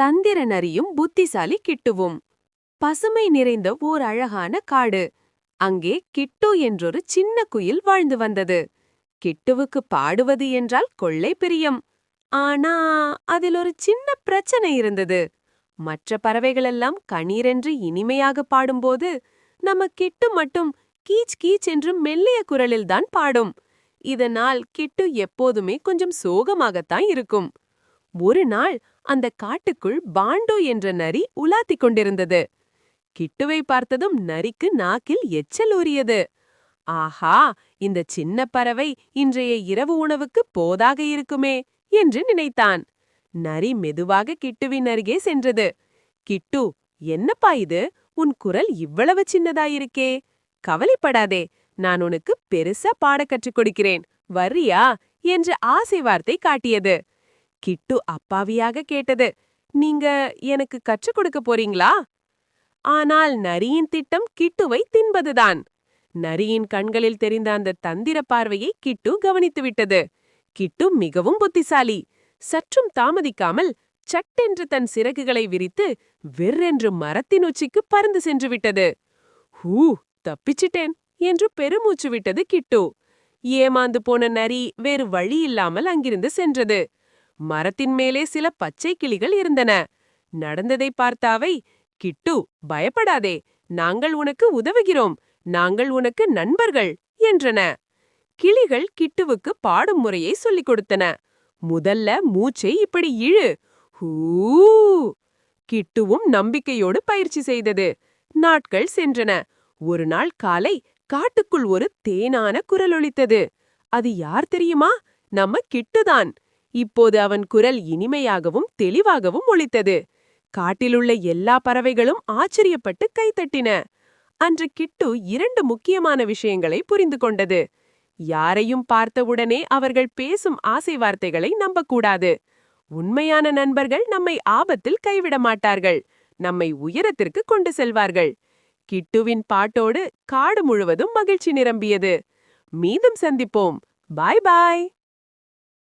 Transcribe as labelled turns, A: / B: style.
A: தந்திர நரியும் புத்திசாலி கிட்டுவும். பசுமை நிறைந்த ஓர் அழகான காடு. அங்கே கிட்டு என்றொரு சின்ன குயில் வாழ்ந்து வந்தது. கிட்டுவுக்கு பாடுவது என்றால் கொள்ளை பிரியம். ஆனா அதில் ஒரு சின்ன பிரச்சனை இருந்தது. மற்ற பறவைகளெல்லாம் கணீரென்று இனிமையாக பாடும்போது நம்ம கிட்டு மட்டும் கீச் கீச் என்று மெல்லிய குரலில்தான் பாடும். இதனால் கிட்டு எப்போதுமே கொஞ்சம் சோகமாகத்தான் இருக்கும். ஒரு நாள் அந்த காட்டுக்குள் பாண்டு என்ற நரி உலாத்திக் கொண்டிருந்தது. கிட்டுவை பார்த்ததும் நரிக்கு நாக்கில் எச்சல் ஊறியது. ஆஹா இந்த சின்ன பறவை இன்றைய இரவு உணவுக்கு போதாக இருக்குமே என்று நினைத்தான். நரி மெதுவாக கிட்டுவின் அருகே சென்றது. கிட்டு என்னப்பா இது? உன் குரல் இவ்வளவு சின்னதாயிருக்கே. கவலைப்படாதே நான் உனக்கு பெருசா பாட கற்றுக் கொடுக்கிறேன். வர்றியா? என்று ஆசை வார்த்தை காட்டியது. கிட்டு அப்பாவியாக கேட்டது. நீங்க எனக்கு கற்றுக் கொடுக்க போறீங்களா? ஆனால் நரியின் திட்டம் கிட்டுவை தின்பதுதான். நரியின் கண்களில் தெரிந்த அந்த தந்திர பார்வையை கிட்டு கவனித்துவிட்டது கிட்டு மிகவும் புத்திசாலி. சற்றும் தாமதிக்காமல் சட்டென்று தன் சிறகுகளை விரித்து வெர்ரென்று மரத்தின் உச்சிக்கு பறந்து சென்று விட்டது. ஹூ தப்பிச்சிட்டேன் என்று பெருமூச்சு விட்டது கிட்டு. ஏமாந்து போன நரி வேறு வழி இல்லாமல் அங்கிருந்து சென்றது. மரத்தின் மேலே சில பச்சை கிளிகள் இருந்தன. நடந்ததை பார்த்தாவை கிட்டு பயப்படாதே நாங்கள் உனக்கு உதவுகிறோம் நாங்கள் உனக்கு நண்பர்கள் என்றன. கிளிகள் கிட்டுவுக்கு பாடும் முறையை சொல்லிக் கொடுத்தன. முதல்ல மூச்சை இப்படி இழு ஹூ! கிட்டுவும் நம்பிக்கையோடு பயிற்சி செய்தது. நாட்கள் சென்றன. ஒரு நாள் காலை காட்டுக்குள் ஒரு தேனான குரல் ஒலித்தது. அது யார் தெரியுமா? நம்ம கிட்டுதான் இப்போது அவன் குரல் இனிமையாகவும் தெளிவாகவும் ஒழித்தது காட்டிலுள்ள எல்லா பறவைகளும் ஆச்சரியப்பட்டு கைத்தட்டின அன்று கிட்டு இரண்டு முக்கியமான விஷயங்களை புரிந்து கொண்டது. யாரையும் பார்த்தவுடனே அவர்கள் பேசும் ஆசை வார்த்தைகளை நம்பக்கூடாது. உண்மையான நண்பர்கள் நம்மை ஆபத்தில் கைவிட மாட்டார்கள். நம்மை உயரத்திற்கு கொண்டு செல்வார்கள். கிட்டுவின் பாட்டோடு காடு முழுவதும் மகிழ்ச்சி நிரம்பியது. மீண்டும் சந்திப்போம். பாய் பாய்.